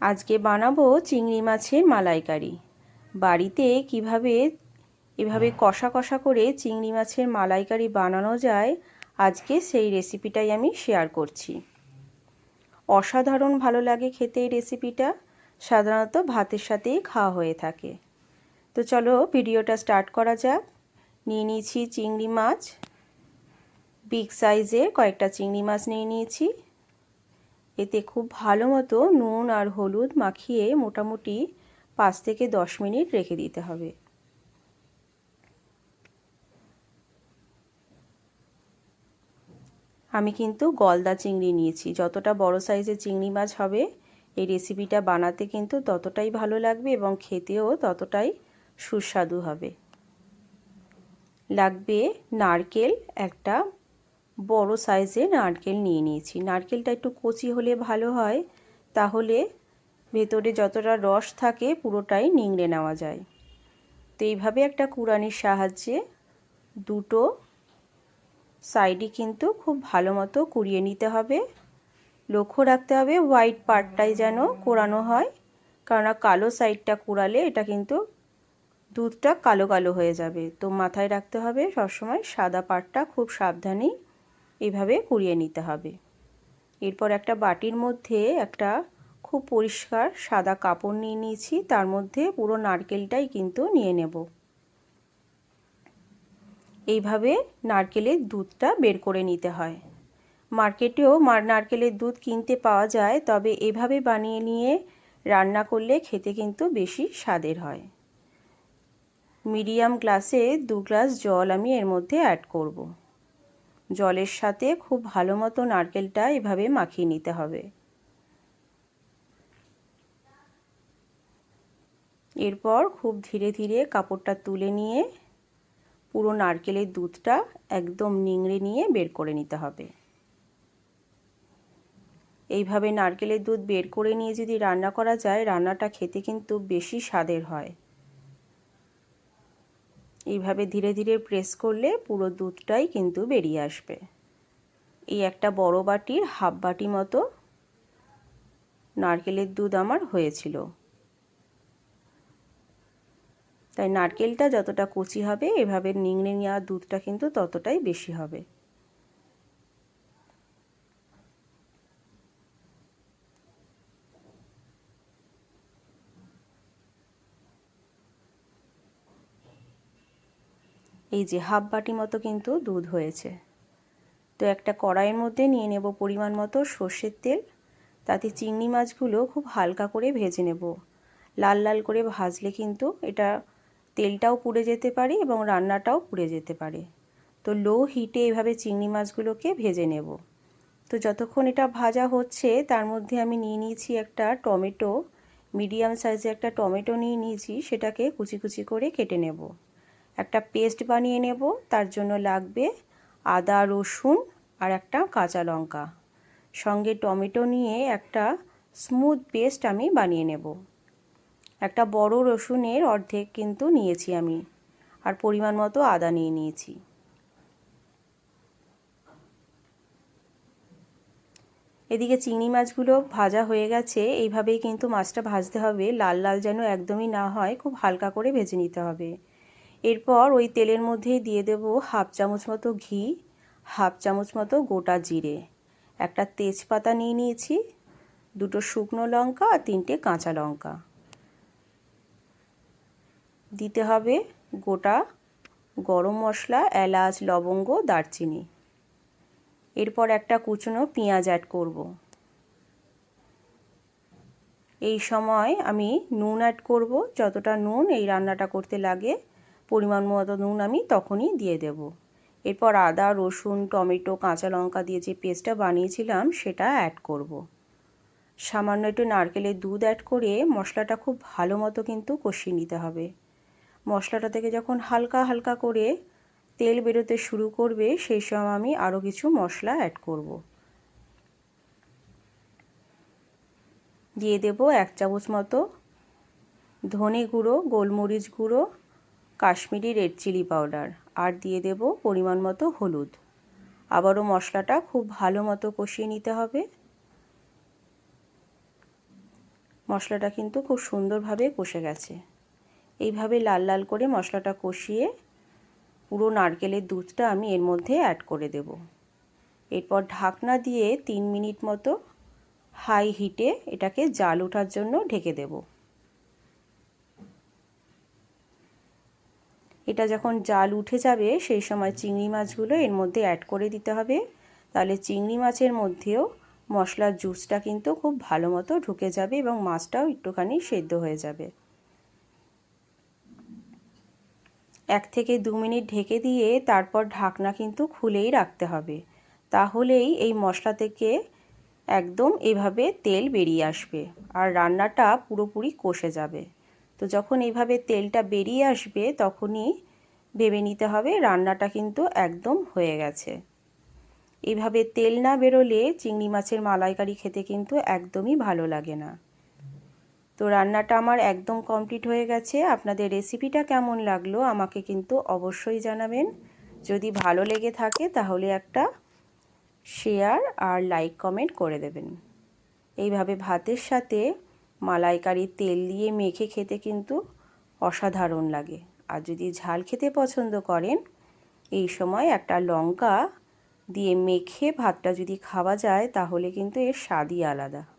আজকে বানাবো চিংড়ি মাছের মালাইকারি। বাড়িতে কীভাবে, এভাবে কষা কষা করে চিংড়ি মাছের মালাইকারি বানানো যায়, আজকে সেই রেসিপিটাই আমি শেয়ার করছি। অসাধারণ ভালো লাগে খেতে এই রেসিপিটা, সাধারণত ভাতের সাথেই খাওয়া হয়ে থাকে। তো চলো ভিডিওটা স্টার্ট করা যাক। নিয়ে নিয়েছি চিংড়ি মাছ, বিগ সাইজের কয়েকটা চিংড়ি মাছ নিয়ে নিয়েছি। এতে খুব ভালো মতো নুন আর হলুদ মাখিয়ে মোটামুটি পাঁচ থেকে দশ মিনিট রেখে দিতে হবে। আমি কিন্তু গলদা চিংড়ি নিয়েছি। যতটা বড় সাইজের চিংড়ি মাছ হবে, এই রেসিপিটা বানাতে কিন্তু ততটাই ভালো লাগবে এবং খেতেও ততটাই সুস্বাদু হবে। লাগবে নারকেল একটা বড় সাইজের নারকেল নিয়ে নিয়েছি। নারকেলটা একটু কচি হলে ভালো হয়, তাহলে ভেতরে যতটা রস থাকে পুরোটাই নিংড়ে নেওয়া যায়। তো এইভাবে একটা কুড়ানির সাহায্যে দুটো সাইডই কিন্তু খুব ভালো মতো কুড়িয়ে নিতে হবে। লক্ষ্য রাখতে হবে হোয়াইট পার্টটাই যেন কোরানো হয়, কেননা কালো সাইডটা কুড়ালে এটা কিন্তু দুধটা কালো কালো হয়ে যাবে। তো মাথায় রাখতে হবে সবসময় সাদা পার্টটা খুব সাবধানেই এভাবে কুড়িয়ে নিতে হবে। এরপর একটা বাটির মধ্যে একটা খুব পরিষ্কার সাদা কাপড় নিয়ে নিয়েছি, তার মধ্যে পুরো নারকেলটাই কিন্তু নিয়ে নেব। এইভাবে নারকেলের দুধটা বের করে নিতে হয়। মার্কেটেও মার নারকেলের দুধ কিনতে পাওয়া যায়, তবে এভাবে বানিয়ে নিয়ে রান্না করলে খেতে কিন্তু বেশি স্বাদের হয়। মিডিয়াম গ্লাসে দু গ্লাস জল আমি এর মধ্যে অ্যাড করব। জলের সাথে খুব ভালো মতো নারকেলটা এভাবে মাখিয়ে নিতে হবে। এরপর খুব ধীরে ধীরে কাপড়টা তুলে নিয়ে পুরো নারকেলের দুধটা একদম নিংড়ে নিয়ে বের করে নিতে হবে। এইভাবে নারকেলের দুধ বের করে নিয়ে যদি রান্না করা যায়, রান্নাটা খেতে কিন্তু বেশি স্বাদের হয়। এইভাবে ধীরে ধীরে প্রেস করলে পুরো দুধটাই কিন্তু বেরিয়ে আসবে। এই একটা বড় বাটির হাফ বাটি মতো নারকেলের দুধ আমার হয়েছিল। তাই নারকেলটা যতটা কচি হবে, এভাবে নিংড়ে নেওয়া দুধটা কিন্তু ততটাই বেশি হবে। এই যে হাফ বাটি মতো কিন্তু দুধ হয়েছে। তো একটা কড়াইয়ের মধ্যে নিয়ে নেব পরিমাণ মতো সর্ষের তেল। তাতে চিংড়ি মাছগুলো খুব হালকা করে ভেজে নেব। লাল লাল করে ভাজলে কিন্তু এটা তেলটাও পুড়ে যেতে পারে এবং রান্নাটাও পুড়ে যেতে পারে। তো লো হিটে এভাবে চিংড়ি মাছগুলোকে ভেজে নেব। তো যতক্ষণ এটা ভাজা হচ্ছে, তার মধ্যে আমি নিয়ে নিয়েছি একটা টমেটো। মিডিয়াম সাইজে একটা টমেটো নিয়ে নিয়েছি, সেটাকে কুচি কুচি করে কেটে নেব। একটা পেস্ট বানিয়ে নেব, তার জন্য লাগবে আদা, রসুন আর একটা কাঁচা লঙ্কা। সঙ্গে টমেটো নিয়ে একটা স্মুথ পেস্ট আমি বানিয়ে নেব। একটা বড় রসুনের অর্ধেক কিন্তু নিয়েছি আমি আর পরিমাণ মতো আদা নিয়ে নিয়েছি। এদিকে চিংড়ি মাছগুলো ভাজা হয়ে গেছে, এইভাবেই কিন্তু মাছটা ভাজতে হবে। লাল লাল যেন একদমই না হয়, খুব হালকা করে ভেজে নিতে হবে। এরপর ওই তেলের মধ্যেই দিয়ে দেব হাফ চামচ মতো ঘি, হাফ চামচ মতো গোটা জিরে। একটা তেজপাতা নিয়ে নিয়েছি, দুটো শুকনো লঙ্কা আর তিনটে কাঁচা লঙ্কা। দিতে হবে গোটা গরম মশলা, এলাচ, লবঙ্গ, দারচিনি। এরপর একটা কুচনো পেঁয়াজ অ্যাড করব। এই সময় আমি নুন অ্যাড করব, যতটা নুন এই রান্নাটা করতে লাগে। পরিমাণ মতো নুন আমি তখনই দিয়ে দেব এরপর আদা, রসুন, টমেটো, কাঁচা লঙ্কা দিয়ে যে পেস্টটা বানিয়েছিলাম সেটা অ্যাড করব। সামান্য একটু নারকেলের দুধ অ্যাড করে মশলাটা খুব ভালো মতো কিন্তু কষিয়ে নিতে হবে মশলাটা থেকে যখন হালকা হালকা করে তেল বেরোতে শুরু করবে, সেই সময় আমি আরও কিছু মশলা অ্যাড করব। দিয়ে দেব এক চামচ মতো ধনে গুঁড়ো, গোলমরিচ গুঁড়ো কাশ্মীরি রেড চিলি পাউডার। আর দিয়ে দেব পরিমাণ মতো হলুদ। আবারও মশলাটা খুব ভালো মতো কষিয়ে নিতে হবে। মশলাটা কিন্তু খুব সুন্দরভাবে কষে গেছে। এইভাবে লাল লাল করে মশলাটা কষিয়ে পুরো নারকেলের দুধটা আমি এর মধ্যে অ্যাড করে দেব। এরপর ঢাকনা দিয়ে তিন মিনিট মতো হাই হিটে এটাকে জাল ওঠার জন্য ঢেকে দেব। এটা যখন জাল উঠে যাবে, সেই সময় চিংড়ি মাছগুলো এর মধ্যে অ্যাড করে দিতে হবে। তাহলে চিংড়ি মাছের মধ্যেও মশলার জুসটা কিন্তু খুব ভালো মতো ঢুকে যাবে এবং মাছটাও একটুখানি সেদ্ধ হয়ে যাবে। এক থেকে দু মিনিট ঢেকে দিয়ে তারপর ঢাকনা কিন্তু খুলেই রাখতে হবে। তাহলেই এই মশলা থেকে একদম এভাবে তেল বেরিয়ে আসবে আর রান্নাটা পুরোপুরি কষে যাবে। তো যখন এইভাবে তেলটা বেরিয়ে আসবে তখনই ভেবে নিতে হবে রান্নাটা কিন্তু একদম হয়ে গেছে। এইভাবে তেল না বেরোলে চিংড়ি মাছের মালাইকারি খেতে কিন্তু একদমই ভালো লাগে না। তো রান্নাটা আমার একদম কমপ্লিট হয়ে গেছে। আপনাদের রেসিপিটা কেমন লাগল আমাকে কিন্তু অবশ্যই জানাবেন। যদি ভালো লেগে থাকে তাহলে একটা শেয়ার আর লাইক কমেন্ট করে দেবেন। এইভাবে ভাতের সাথে মালাইকারির তেল দিয়ে মেখে খেতে কিন্তু অসাধারণ লাগে। আর যদি ঝাল খেতে পছন্দ করেন, এই সময় একটা লঙ্কা দিয়ে মেখে ভাতটা যদি খাওয়া যায়, তাহলে কিন্তু এর স্বাদই আলাদা।